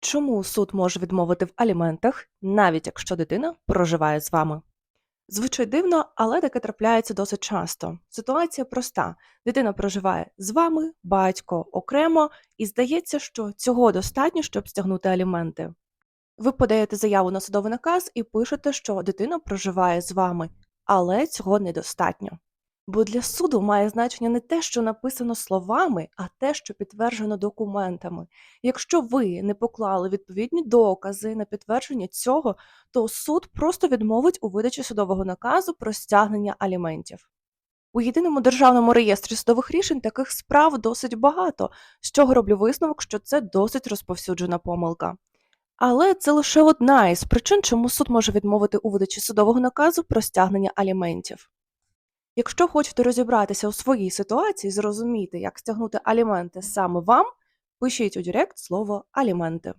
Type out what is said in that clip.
Чому суд може відмовити в аліментах, навіть якщо дитина проживає з вами? Звучить дивно, але таке трапляється досить часто. Ситуація проста: дитина проживає з вами, батько окремо, і здається, що цього достатньо, щоб стягнути аліменти. Ви подаєте заяву на судовий наказ і пишете, що дитина проживає з вами, але цього недостатньо. Бо для суду має значення не те, що написано словами, а те, що підтверджено документами. Якщо ви не поклали відповідні докази на підтвердження цього, то суд просто відмовить у видачі судового наказу про стягнення аліментів. У єдиному державному реєстрі судових рішень таких справ досить багато, з чого роблю висновок, що це досить розповсюджена помилка. Але це лише одна із причин, чому суд може відмовити у видачі судового наказу про стягнення аліментів. Якщо хочете розібратися у своїй ситуації, зрозуміти, як стягнути аліменти саме вам, пишіть у Директ слово аліменти.